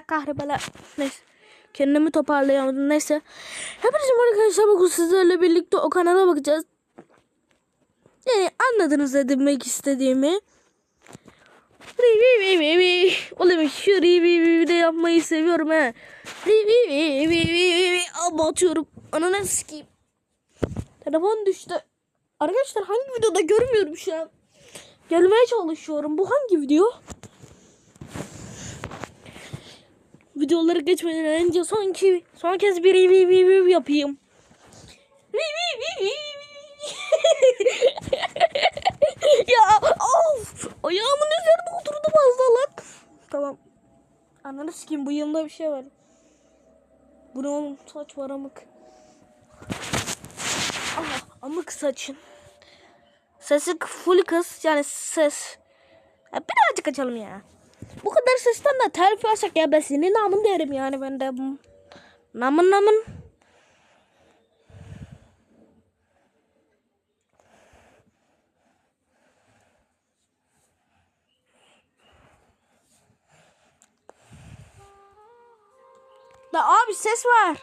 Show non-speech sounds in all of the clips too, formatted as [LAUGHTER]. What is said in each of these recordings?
Allah kahrebela. Neyse. Kendimi toparlayamadım. Neyse. Merhaba arkadaşlar. Bugün sizlerle birlikte o kanala bakacağız. Yani anladınız ne demek istediğimi. Oğlum şu rivi vi vi de yapmayı seviyorum he. Rivi vi vi vi vi. Ama atıyorum. Ananı sikeyim. Telefon düştü. Arkadaşlar hangi videoda görmüyorum şu an. Gelmeye çalışıyorum. Bu hangi video? Videoları geçmeden önce son, ki, son kez bir review review yapayım. [LAUGHS] Ya of! Ayağımın üzerine oturdu fazlalık. Tamam. Ananı sikeyim bu yanında bir şey var. Bu ne oğlum? Saç var amık. Ah, amık saçın. Sesi full kız yani ses. Birazcık açalım ya. Bu kadar sesten de telif alsak ya ben senin namın derim yani ben de. Namın namın. Da abi ses var.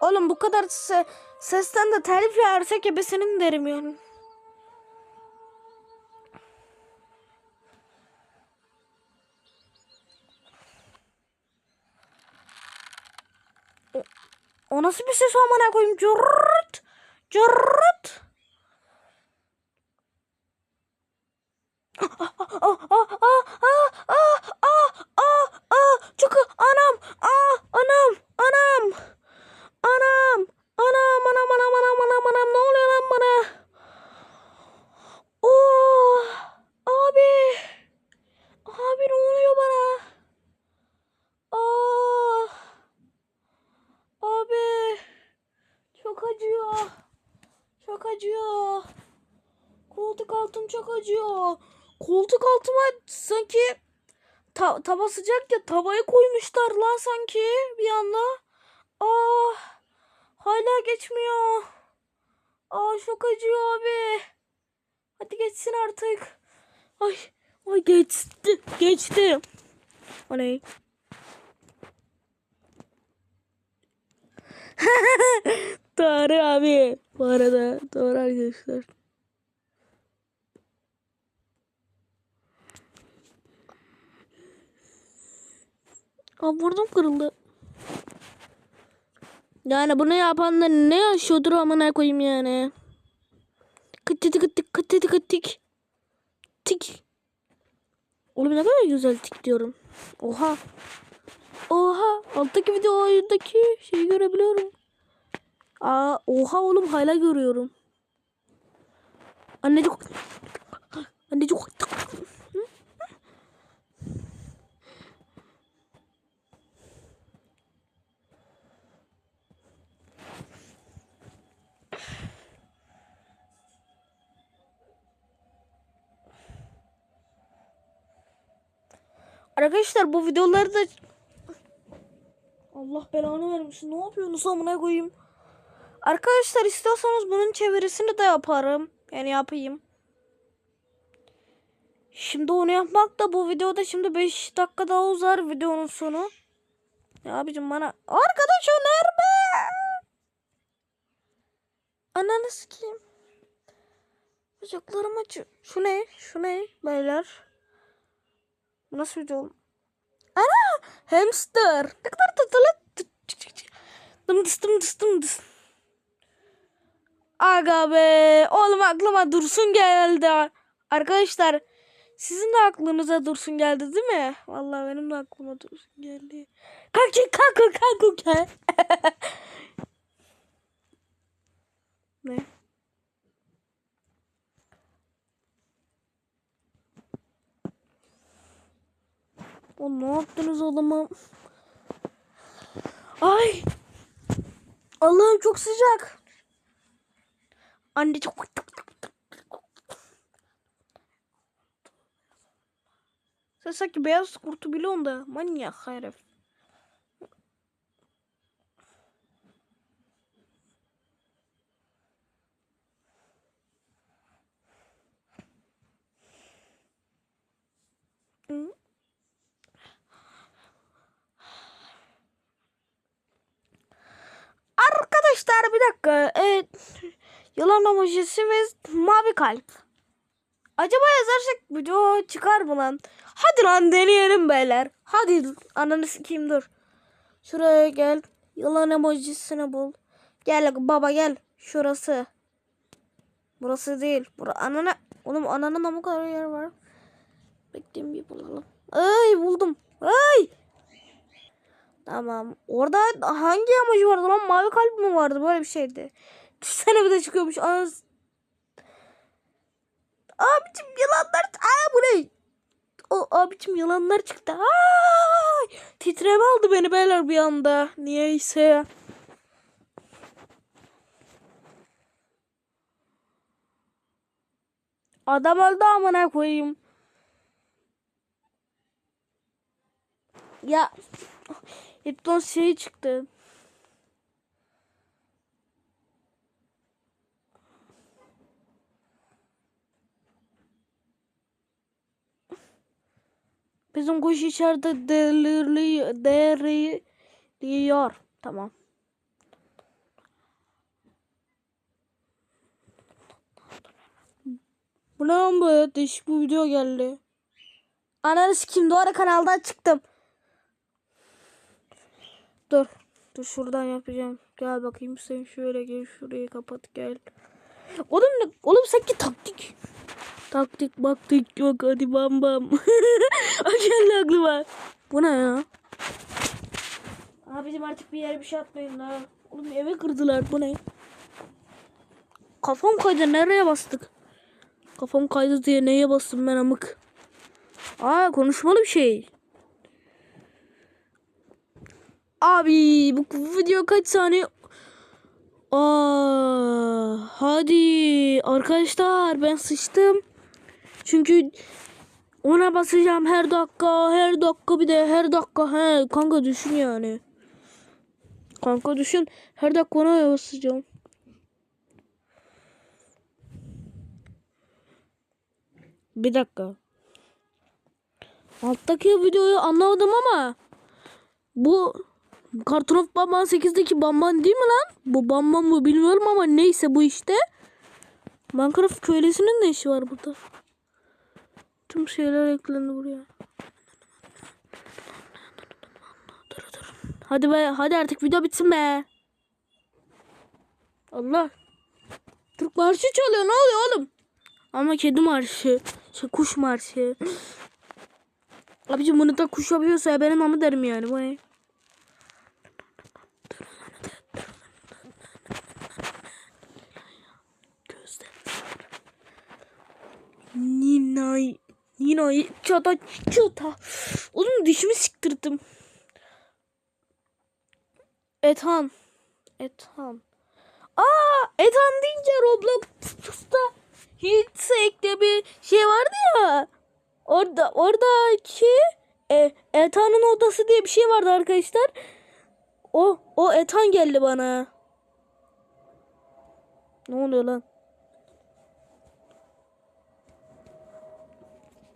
Oğlum bu kadar se sesten de telif yersek ya ben senin derim yani. Nasıl bir ses amına koyayım? Ah, ah. Çok anam. Ah, anam. Anam. Anam. Anam, anam, anam, anam, anam, anam. Ne oluyor lan bana? Oh, abi. Abi ne oluyor bana? Ah. Abi. Çok acıyor. Çok acıyor. Koltuk altım çok acıyor. Koltuk altıma sanki ta tava sıcak ya tavayı koymuşlar lan sanki bir anda. Ah. Hala geçmiyor. Aa çok acıyor abi. Hadi geçsin artık. Ay. Ay geçti. Geçti. O ne? [LAUGHS] doğru abi. Bu arada doğru arkadaşlar. Aa burnum kırıldı. Yani bunu yapan da ne yaşıyordur amına koyayım yani. Kıttık kıttık kıttık kıttık. Tik. Oğlum ne kadar güzel tik diyorum. Oha. Oha. Alttaki videodaki şeyi görebiliyorum. Aa, oha oğlum hala görüyorum. Annecik. Annecik. Arkadaşlar bu videoları da Allah belanı vermesin. Ne yapıyorsunuz amına koyayım? Arkadaşlar istiyorsanız bunun çevirisini de yaparım. Yani yapayım. Şimdi onu yapmak da bu videoda şimdi 5 dakika daha uzar videonun sonu. Ya abicim bana arkadaş önerme. Ananı sikeyim. Bacaklarım acı. Şu ne? Şu ne beyler? Bu nasıl video! Hamster. Ne kadar tatlı. Dım dıs dım dıs dım dıs. Aga be. Oğlum aklıma dursun geldi. Arkadaşlar sizin de aklınıza dursun geldi değil mi? Vallahi benim de aklıma dursun geldi. Kalk kalk kalk kalk. [LAUGHS] ne? Ne yaptınız oğlum? Ay. Allah'ım çok sıcak. Anne çok Sen sanki beyaz kurtu biliyorsun da manyak herif. Hı? Arkadaşlar bir dakika. Evet. Yılan emojisi ve mavi kalp. Acaba yazarsak video çıkar mı lan? Hadi lan deneyelim beyler. Hadi ananı sikeyim dur. Şuraya gel. Yılan emojisini bul. Gel baba gel. Şurası. Burası değil. Bura anana. Oğlum ananın bu kadar yer var. Bekleyin bir bulalım. Ay buldum. Ay. Tamam. Orada hangi emoji vardı lan? Mavi kalp mi vardı? Böyle bir şeydi. Düşsene bir de çıkıyormuş. Anasını Abicim yılanlar. Aa bu ne? O abicim yılanlar çıktı. Ay! Titreme aldı beni beyler bir anda. Niyeyse. Adam öldü amına koyayım. Ya Hepton şey çıktı. Bizim kuş içeride delirli, deriliyor. Tamam. Bu ne lan bu? Değişik bir video geldi. Ananı sikeyim doğru kanaldan çıktım. Dur. Dur şuradan yapacağım. Gel bakayım sen şöyle gel şurayı kapat gel. Oğlum ne? Oğlum sanki taktik. Taktik baktik yok hadi bam bam. [LAUGHS] o geldi aklıma. Bu ne ya? Abicim artık bir yere bir şey atmayın la. Oğlum eve kırdılar bu ne? Kafam kaydı nereye bastık? Kafam kaydı diye neye bastım ben amık? Aa konuşmalı bir şey. Abi bu video kaç saniye? Aa, hadi arkadaşlar ben sıçtım. Çünkü ona basacağım her dakika, her dakika bir de her dakika. He kanka düşün yani. Kanka düşün her dakika ona basacağım. Bir dakika. Alttaki videoyu anlamadım ama bu Cartoon of Bamban 8'deki Bamban değil mi lan? Bu Bamban mı bilmiyorum ama neyse bu işte. Minecraft köylesinin ne işi var burada? Tüm şeyler eklendi buraya. Dur dur. Hadi be hadi artık video bitsin be. Allah. Türk marşı çalıyor ne oluyor oğlum? Ama kedi marşı. Şey kuş marşı. Abicim bunu da kuş yapıyorsa ya benim amı derim yani bu ne? Ninay. Ninay. Çata çata. Oğlum dişimi siktirdim. Ethan. Ethan. Aa, Ethan deyince Roblox'ta Hitsek diye bir şey vardı ya. Orada oradaki e, Ethan'ın odası diye bir şey vardı arkadaşlar. O o Ethan geldi bana. Ne oluyor lan?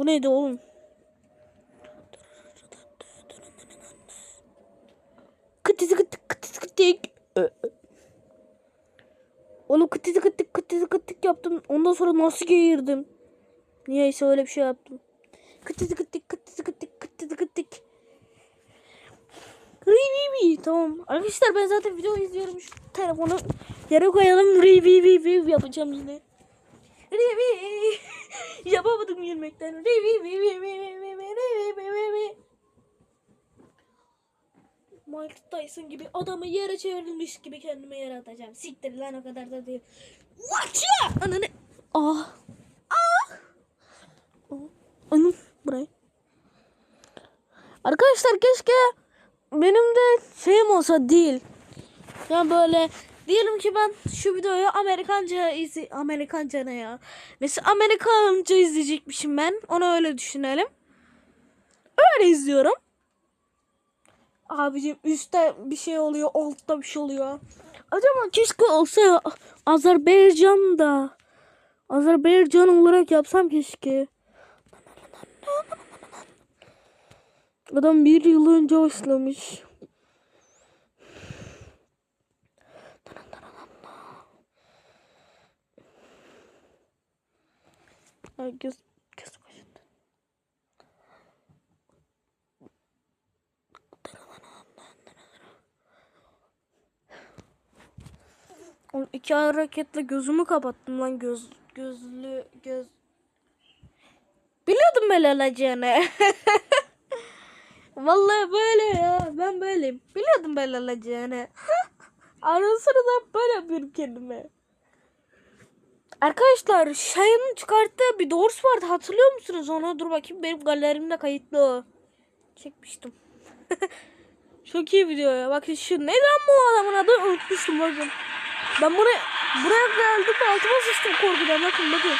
Bu neydi oğlum? Kıtısı kıtık kıtısı kıtık. Oğlum kıtısı kıtık kıtısı kıtık yaptım. Ondan sonra nasıl geğirdim? Niyeyse öyle bir şey yaptım. Kıtısı kıtık kıtısı kıtık kıtısı kıtık. Review tamam. Arkadaşlar ben zaten video izliyorum. Şu telefonu yere koyalım. Review yapacağım yine. Review. Yapamadım gülmekten. Mike Tyson gibi adamı yere çevrilmiş gibi kendime yere atacağım. Siktir lan o kadar da değil. Watch ya! Ananı. Ah. Ah. Oh. Anam buraya. Arkadaşlar keşke benim de şeyim olsa değil. Ya böyle diyelim ki ben şu videoyu Amerikanca izle Amerikanca ne ya? Mesela Amerikanca izleyecekmişim ben. Onu öyle düşünelim. Öyle izliyorum. Abicim üstte bir şey oluyor, altta bir şey oluyor. Acaba keşke olsa Azerbaycan'da. Azerbaycan olarak yapsam keşke. Adam bir yıl önce başlamış. Göz göz kaşındı. Oğlum iki hareketle gözümü kapattım lan göz gözlü göz. Biliyordum böyle olacağını. [LAUGHS] Vallahi böyle ya. Ben böyleyim. Biliyordum [LAUGHS] böyle olacağını. Ara sırada böyle yapıyorum kendime. Arkadaşlar Şahin'in çıkarttığı bir Doors vardı. Hatırlıyor musunuz onu? Dur bakayım. Benim galerimde kayıtlı. Çekmiştim. [LAUGHS] Çok iyi video ya. Bakın şu ne lan bu adamın adı unutmuştum bakın. Ben buraya buraya geldim altıma sıçtım korkudan. Bakın bakın.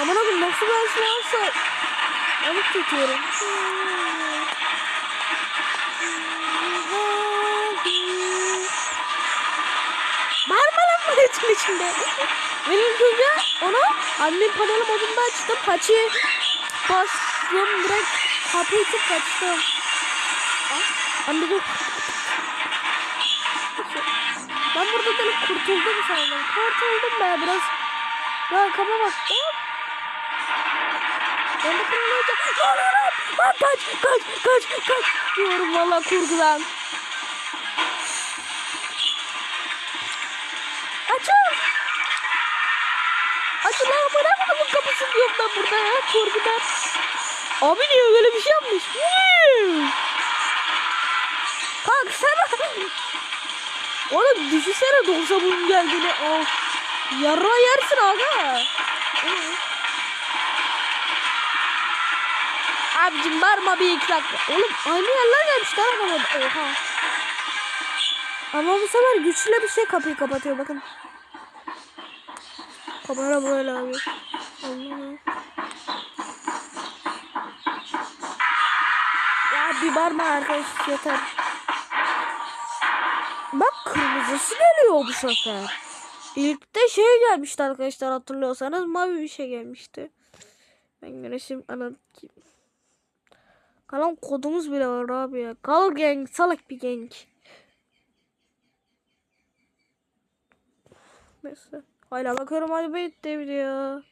Aman akım nasıl ben şu Alıp tutuyorum. Bağırma için içinde. Benim önce onu annem paneli modunda açtım. Paçı bastım direkt kapıyı açıp kaçtım. Anne dur. Ben burada direkt kurtuldum sandım. Kurtuldum be biraz. Ya kama baktım. Ben de kırılacağım. Lan lan lan. Lan kaç kaç kaç kaç. Diyorum valla kurgudan. Açın. Açın lan bırak adamın kapısını diyorum ben burada ya. Kurgudan. Abi niye böyle bir şey yapmış? Woo! Kalksana. Oğlum düşünsene dolsa bunun geldiğini. Oh. Yarra yersin aga. Abicim bağırma bir iki dakika. Oğlum aynı yerler gelmiş lan adamın. Oha. Ama bu sefer güçlü bir şey kapıyı kapatıyor bakın. Kamera böyle abi. Allah. Ya bir bağırma arkadaş yeter. Bak kırmızısı geliyor bu sefer. İlk de şey gelmişti arkadaşlar hatırlıyorsanız mavi bir şey gelmişti. Ben güneşim anam Kalan kodumuz bile var abi ya. Kal gang salak bir gang. Neyse. Hala bakıyorum hadi bitti video.